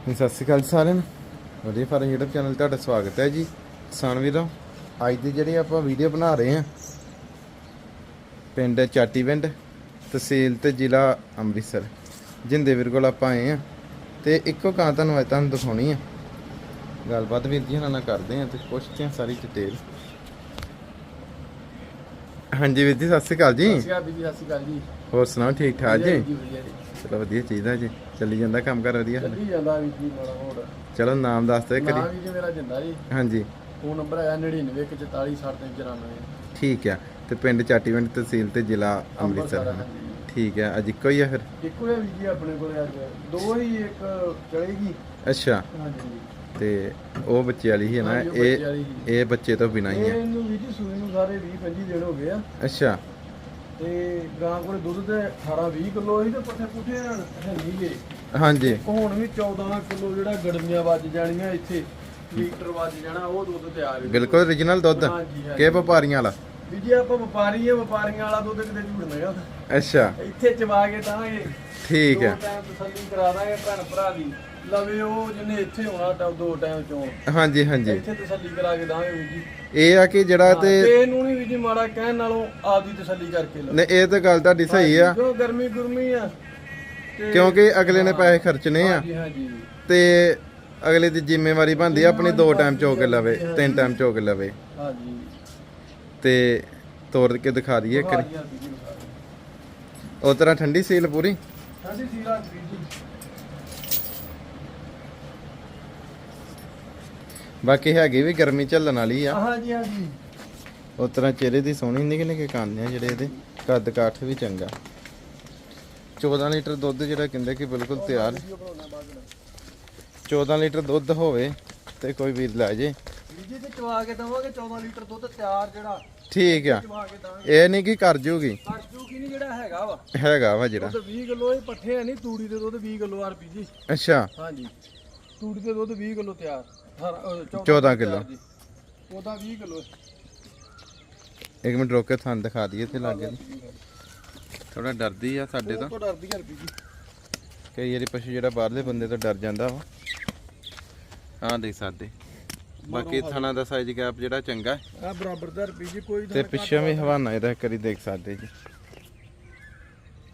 ਸਤਿ ਸ਼੍ਰੀ ਅਕਾਲ ਸਾਰਿਆਂ ਨੂੰ। ਵਧੀਆ ਫਾਰਮ YouTube ਚੈਨਲ ਤੁਹਾਡਾ ਸਵਾਗਤ ਹੈ ਜੀ। ਕਿਸਾਨ ਵੀਰੋ ਅੱਜ ਦੀ ਜਿਹੜੀ ਆਪਾਂ ਵੀਡੀਓ ਬਣਾ ਰਹੇ ਹਾਂ ਪਿੰਡ ਚਾਟੀਵਿੰਡ ਤਹਿਸੀਲ ਤੇ ਜ਼ਿਲ੍ਹਾ ਅੰਮ੍ਰਿਤਸਰ। ਜਿੰਦੇ ਵੀਰ ਕੋਲ ਆਪਾਂ ਆਏ ਹਾਂ ਤੇ ਇੱਕੋ ਕਾਂ ਤੁਹਾਨੂੰ ਅੱਜ ਤੁਹਾਨੂੰ ਦਿਖਾਉਣੀ ਆ। ਗੱਲਬਾਤ ਵੀਰ ਜੀ ਨਾਲ ਕਰਦੇ ਹਾਂ ਤੇ ਪੁੱਛਦੇ ਹਾਂ ਸਾਰੀ ਡਿਟੇਲ ਹਾਂਜੀ ਵੀਰ ਜੀ ਸਤਿ ਸ਼੍ਰੀ ਅਕਾਲ ਜੀ। ਸਤਿ ਸ਼੍ਰੀ ਅਕਾਲ ਬੀਬੀ ਸਤਿ ਸ਼੍ਰੀ ਅਕਾਲ ਜੀ। ਹੋਰ ਸੁਣਾਓ ਠੀਕ ਠਾਕ ਜੀ। ਚਲੋ ਵਧੀਆ ਚਾਹੀਦਾ ਜੀ। ਚੱਲੀ ਜਾਂਦਾ ਕੰਮ ਕਰ ਵਧੀਆ। ਚੱਲੀ ਜਾਂਦਾ ਵੀ ਜੀ ਮਾੜਾ ਮੋੜ। ਚਲੋ ਨਾਮ ਦੱਸ ਦਿਓ ਇੱਕ ਨਾਮ ਵੀ ਜੀ ਮੇਰਾ ਜਿੰਦਾ ਜੀ। ਹਾਂਜੀ। ਫੋਨ ਨੰਬਰ ਹੈਗਾ 9944 ਠੀਕ ਹੈ ਤੇ ਪਿੰਡ ਚਾਟੀਵਿੰਡ ਤਹਿਸੀਲ ਤੇ ਜ਼ਿਲ੍ਹਾ ਅੰਮ੍ਰਿਤਸਰ। ਠੀਕ ਹੈ ਅੱਜ ਇੱਕੋ ਹੀ ਆ ਫਿਰ? ਇੱਕੋ ਹੀ ਆ ਵੀ ਜੀ ਆਪਣੇ ਕੋਲ ਅੱਜ। ਦੋ ਹੀ ਇੱਕ ਚਲੇਗੀ। ਅੱਛਾ। ਹਾਂਜੀ। ਤੇ ਉਹ ਬੱਚੇ ਵਾਲੀ ਹੀ ਹੈ ਨਾ ਇਹ। ਇਹ ਬੱਚੇ ਤੋਂ ਬਿਨਾਂ ਹੀ ਹੈ ਇਹਨੂੰ ਵੀ ਜੀ ਸੂਈ ਨੂੰ ਸਾਰੇ 20 25 ਦਿਨ ਹੋ ਗਏ ਆ। ਅੱਛਾ। ਤੇ ਗਾਂ ਕੋਲੇ ਦੁੱਧ ਤੇ 18 20 ਕਿਲੋ ਸੀ ਤੇ ਪੱਠੇ ਪੁੱਠੇ ਹੈ ਨਹੀਂ ਗਏ। ਹਾਂਜੀ। ਹੁਣ ਵੀ 14 ਕਿਲੋ ਜਿਹੜਾ ਗੜਮੀਆਂ ਵੱਜ ਜਾਣੀਆਂ ਇੱਥੇ ਲੀਟਰ ਵੱਜ ਜਾਣਾ ਉਹ ਦੁੱਧ ਤਿਆਰ ਹੈ। ਬਿਲਕੁਲ origignal ਦੁੱਧ। ਹਾਂਜੀ, ਹਾਂਜੀ। ਕਿ ਵਪਾਰੀਆਂ ਵਾਲਾ? ਵੀ ਜੀ ਆਪਾਂ ਵਪਾਰੀ ਆ ਵਪਾਰੀਆਂ ਵਾਲਾ ਦੁੱਧ ਕਿਤੇ ਝੂਠ ਨਹੀਂਗਾ ਅੱਛਾ। ਇੱਥੇ ਚਵਾ ਕੇ ਦਾਂਗੇ ਠੀਕ ਹੈ। ਟਾਈਮ ਤਸੱਲੀ ਕਰਾ ਦਾਂਗੇ ਭੈਣ ਭਰਾ ਦੀ। ਲਵੇ ਉਹ ਜਿਹਨੇ ਇੱਥੇ ਤਾਂ ਦੋ ਟਾਈਮ ਚੋਂ। ਹਾਂਜੀ ਹਾਂਜੀ। ਇੱਥੇ ਤਸੱਲੀ ਕਰਾ ਕੇ ਦਾਂਗੇ ਵੀ ਜੀ। ਇਹ ਆ ਕਿ ਜਿਹੜਾ ਤੇ ਤੇ ਇਹਨੂੰ ਨਹੀਂ ਵੀ ਜੀ ਮਾੜਾ ਕਹਿਣ ਨਾਲੋਂ ਆਪਦੀ ਤਸੱਲੀ ਕਰਕੇ ਲਓ। ਨੇ ਇਹ ਤਾਂ ਗੱਲ ਤੁਹਾਡੀ ਸਹੀ ਆ। ਜੋ ਗਰਮੀ ਗੁਰਮੀ ਆ? ਤੇ- ਕਿਉਂਕਿ ਅਗਲੇ ਨੇ ਪੈਸੇ ਖਰਚਣੇ ਆ। ਹਾਂਜੀ ਹਾਂਜੀ। ਤੇ ਅਗਲੇ ਦੀ ਜ਼ਿੰਮੇਵਾਰੀ ਬਣਦੀ ਆ ਆਪਣੀ ਦੋ ਟਾਈਮ ਚੋ ਕੇ ਲਵੇ ਤਿੰਨ ਟਾਈਮ ਚੋ ਕੇ ਲਵੇ। ਹਾਂਜੀ। ਤੇ ਤੋੜ ਕੇ ਦਿਖਾ ਦਈਏ ਇੱਕ ਹਾਂਜੀ ਹਾਂਜੀ ਜੀ। ਉਹ ਤਰ੍ਹਾਂ ਠੰਡੀ ਸੀਲ ਪੂਰੀ? ਠੰਡੀ ਸੀਰਾ ਵੀ ਜੀ। ਬਾਕੀ ਹੈਗੀ ਵੀ ਗਰਮੀ ਝੱਲਣ ਵਾਲੀ ਆ। ਹਾਂਜੀ ਹਾਂਜੀ ਉਸ ਤਰ੍ਹਾਂ ਚਿਹਰੇ ਦੀ ਸੋਹਣੀ ਨਿੱਕੇ ਨਿੱਕੇ ਕੰਨ ਆ ਜਿਹੜੇ ਇਹਦੇ। ਕੱਦ ਕਾਠ ਵੀ ਚੰਗਾ। 14 ਲੀਟਰ ਦੁੱਧ ਜਿਹੜਾ ਕਹਿੰਦੇ ਕਿ ਬਿਲਕੁਲ ਤਿਆਰ। ਵੀਡੀਓ ਬਣਾਉਣਾ ਬਾਅਦ ਵਿੱਚ 14 ਲੀਟਰ ਦੁੱਧ ਹੋਵੇ ਤੇ ਕੋਈ ਵੀਰ ਲੈ ਜੇ। ਜੀ ਤੇ ਚਵਾ ਕੇ ਦਵਾਂਗੇ 14 ਲੀਟਰ ਦੁੱਧ ਤਿਆਰ ਜਿਹੜਾ ਠੀਕ ਆ। ਚਵਾ ਕੇ ਦਾਂਗੇ ਇਹ ਨਹੀਂ ਕਿ ਕਰ ਜੂਗੀ। ਅਰਜੂ ਕੀ ਨਹੀਂ ਜਿਹੜਾ ਹੈਗਾ ਵਾ। ਹੈਗਾ ਵਾ ਜਿਹੜਾ। ਦੁੱਧ 20 ਕਿਲੋ ਇਹ ਪੱਠੇ ਆ ਨਹੀਂ ਤੂੜੀ ਦੇ ਦੁੱਧ 20 ਕਿਲੋ ਆਰਪੀ ਜੀ। ਅੱਛਾ। ਹਾਂਜੀ। ਤੂੜੀ ਦੇ ਦੁੱਧ 20 ਕਿਲੋ ਤਿਆਰ 14 ਕਿੱਲੋ। ਉਹਦਾ 20 ਕਿਲੋ ਇੱਕ ਮਿੰਟ ਰੋਕ ਕੇ ਤੁਹਾਨੂੰ ਦਿਖਾ ਦਈਏ ਤੇ ਲਾਗੇ ਥੋੜਾ ਡਰਦੀ ਆ ਸਾਡੇ ਤੋਂ। ਜੀ। ਕਈ ਵਾਰੀ ਪਸ਼ੂ ਜਿਹੜਾ ਬਾਹਰਲੇ ਬੰਦੇ ਤੋਂ ਡਰ ਜਾਂਦਾ ਵਾ। ਆਹ ਦੇਖ ਸਕਦੇ। ਬਾਕੀ ਥਣਾ ਦਾ ਸਾਈਜ਼ ਗੈਪ ਜਿਹੜਾ ਚੰਗਾ ਹੈ। ਆ ਬਰਾਬਰ ਦਾ ਆਰਪੀ ਜੀ ਕੋਈ ਤੇ ਪਿੱਛੇ ਵੀ ਹਵਾਨਾ ਇਹਦਾ ਇੱਕ ਵਾਰੀ ਦੇਖ ਸਕਦੇ ਜੀ।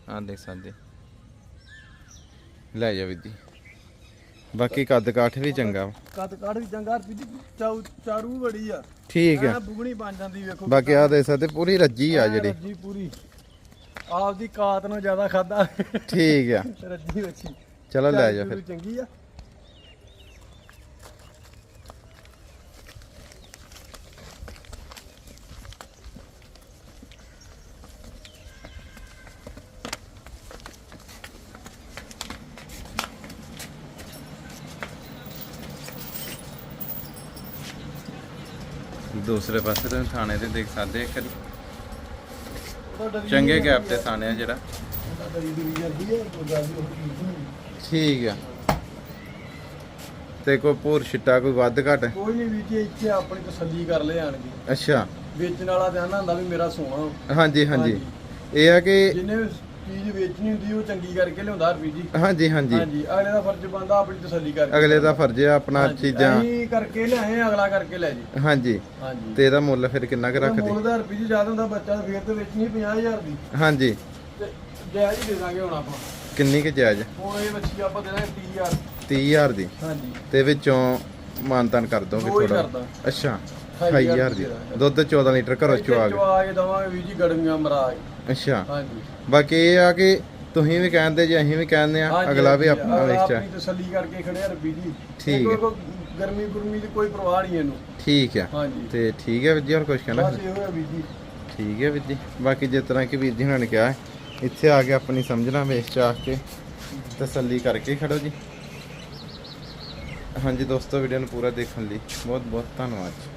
ਆਹ ਦੇਖ ਸਕਦੇ। ਲੈ ਜਾ ਵੀਰ ਜੀ। ਬਾਕੀ ਕੱਦ ਕਾਠ ਵੀ ਚੰਗਾ ਵਾ। ਕੱਦ ਕਾੜ ਵੀ ਚੰਗਾ ਆਰਪੀ ਜੀ ਚਾਊ ਚਾਰੂ ਬੜੀ ਆ। ਠੀਕ ਐਂ ਆ ਬੁਗਣੀ ਬਣ ਜਾਂਦੀ ਵੇਖੋ ਬਾਕੀ ਆਹ ਦੇਖ ਸਕਦੇ ਪੂਰੀ ਰੱਜੀ ਆ ਜਿਹੜੀ। ਰੱਜੀ ਪੂਰੀ। ਆਪਦੀ ਕਾਤ ਨੂੰ ਜ਼ਿਆਦਾ ਖਾਦਾ ਠੀਕ ਆ। ਰੱਜੀ ਵੱਛੀ। ਚਲੋ ਲੈ ਜਾ ਫਿਰ। ਚੰਗੀ ਆ। ਦੂਸਰੇ ਪਾਸੇ ਤੋਂ ਥਾਣੇ ਤੇ ਦੇਖ ਸਕਦੇ ਇੱਕ ਚੰਗੇ ਗੈਪ ਤੇ ਥਾਣੇ ਆ ਜਿਹੜਾ। ਠੀਕ ਆ। ਤੇ ਕੋਈ ਪੂਰ ਛਿੱਟਾ ਕੋਈ ਵੱਧ ਘਟ? ਕੋਈ ਨਹੀਂ ਵੀ ਜੀ ਇੱਥੇ ਆਪਣੀ ਤਸੱਲੀ ਕਰ ਲਿਆਣਗੇ ਅੱਛਾ। ਵੇਚਣ ਵਾਲਾ ਤੇ ਆਨਾ ਹੁੰਦਾ ਵੀ ਮੇਰਾ ਸੋਨਾ ਹਾਂਜੀ ਹਾਂਜੀ। ਇਹ ਆ ਕਿ ਜਿਹਨੇ ਚੀਜ਼ ਵੇਚਣੀ ਹੁੰਦੀ ਉਹ ਚੰਗੀ ਕਰਕੇ ਲਿਆਉਂਦਾ ਰਵੀ ਜੀ। ਹਾਂਜੀ ਹਾਂਜੀ। ਹਾਂਜੀ ਅਗਲੇ ਦਾ ਫਰਜ਼ ਬਣਦਾ ਆਪਣੀ ਤਸੱਲੀ ਕਰਕੇ। ਅਗਲੇ ਦਾ ਫਰਜ਼ ਹੈ ਆਪਣਾ ਚੀਜ਼ਾਂ। ਅਸੀਂ ਕਰਕੇ ਲਿਆਏ ਅਗਲਾ ਕਰਕੇ ਲੈ ਜੀ। ਹਾਂਜੀ। ਹਾਂਜੀ। ਤੇ ਇਹਦਾ ਮੁੱਲ ਫਿਰ ਕਿੰਨਾ ਕੁ ਰੱਖਦੇ? ਮੁੱਲ ਦਾ ਰੁਪਏ ਜੀ ਜ਼ਿਆਦਾ ਹੁੰਦਾ ਬੱਚਾ ਫੇਰ ਤੇ ਵੇਚਣੀ 50000 ਦੀ। ਹਾਂਜੀ। ਤੇ ਜਾਇਜ਼ ਹੀ ਦੇ ਦਾਂਗੇ ਹੁਣ ਆਪਾਂ। ਕਿੰਨੀ ਕੁ ਜਾਇਜ਼? ਹੁਣ ਇਹ ਬੱਚੀ ਆਪਾਂ ਦੇ ਦਾਂਗੇ 30000 30000 ਦੀ? ਹਾਂਜੀ। ਤੇ ਵਿੱਚੋਂ ਮਾਨਤਾਨ ਕਰ ਦੋਗੇ ਥੋੜਾ। ਅੱਛਾ ਅਠਾਈ 28000 ਦੀ ਦੁੱਧ 14 ਲੀਟਰ ਘਰੋਂ ਚੁਆ ਗਏ ਚਵਾ ਕੇ ਦਵਾਂਗੇ ਵੀ ਜੀ ਗੜਮੀਆਂ ਮਰਾ ਕੇ ਅੱਛਾ। ਹਾਂਜੀ। ਬਾਕੀ ਇਹ ਆ ਕਿ ਤੁਸੀਂ ਵੀ ਕਹਿੰਦੇ ਜੇ ਅਸੀਂ ਵੀ ਕਹਿੰਦੇ ਆ ਹਾਂਜੀ, ਅਗਲਾ ਵੀ ਹਾਂਜੀ, ਆਪਣਾ ਅਗਲਾ ਵੇਚਾ ਆਪਣੀ ਤਸੱਲੀ ਕਰਕੇ ਖੜਿਆ ਰਬੀ ਜੀ। ਠੀਕ ਹੈ। ਕੋਈ- ਗਰਮੀ ਗੁਰਮੀ ਦੀ ਕੋਈ ਪਰਵਾਹ ਨਹੀਂ ਇਹਨੂੰ। ਠੀਕ ਆ ਹਾਂਜੀ। ਤੇ ਠੀਕ ਹੈ ਵੀਰ ਜੀ ਹੋਰ ਕੁਝ ਕਹਿਣਾ? ਬਸ ਇਹੋ ਹੈ ਜੀ। ਠੀਕ ਹੈ ਵੀਰ ਜੀ। ਬਾਕੀ ਜਿਸ ਤਰ੍ਹਾਂ ਕਿ ਵੀਰ ਜੀ ਹੁਣਾਂ ਨੇ ਕਿਹਾ ਹੈ, ਇੱਥੇ ਆ ਕੇ ਆਪਣੀ ਸਮਝਣਾ ਵੇਚ ਚਾ ਕੇ ਤਸੱਲੀ ਕਰਕੇ ਖੜੋ ਜੀ। ਹਾਂਜੀ ਦੋਸਤੋ ਵੀਡੀਓ ਨੂੰ ਪੂਰਾ ਦੇਖਣ ਲਈ ਬਹੁਤ ਬਹੁਤ ਧੰਨਵਾਦ ਜੀ।